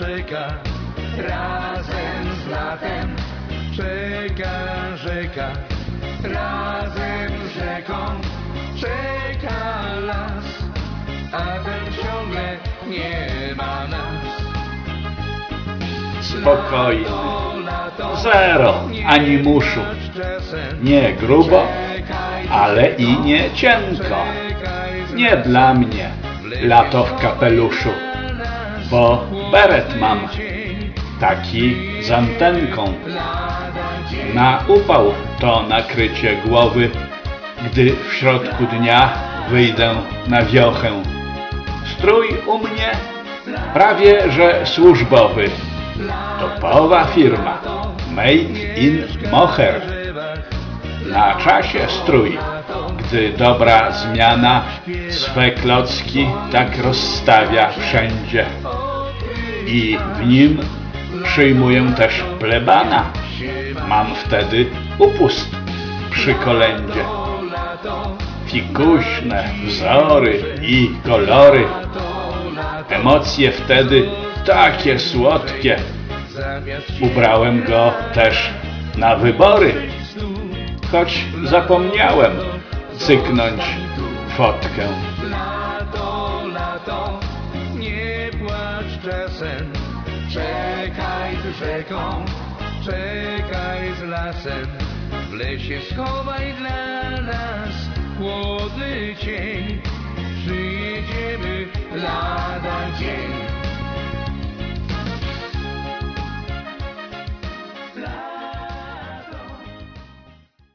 czeka razem z latem. Czeka rzeka razem z rzeką. Czeka las, a ten ciągle nie ma nas. Lato, Zero animuszu. czasem. Nie grubo, ale i nie cienko. Nie dla mnie lato w kapeluszu, bo beret mam taki z antenką. Na upał to nakrycie głowy, gdy w środku dnia wyjdę na wiochę. Strój u mnie prawie że służbowy. Topowa firma Made in Moher. Na czasie strój, gdy dobra zmiana swe klocki tak rozstawia wszędzie. I w nim przyjmuję też plebana. Mam wtedy upust przy kolędzie. Fikuśne wzory i kolory. Emocje wtedy takie słodkie. Ubrałem go też na wybory, choć zapomniałem cyknąć fotkę. Czekaj z rzeką, czekaj z lasem, w lesie schowaj dla nas chłodny cień,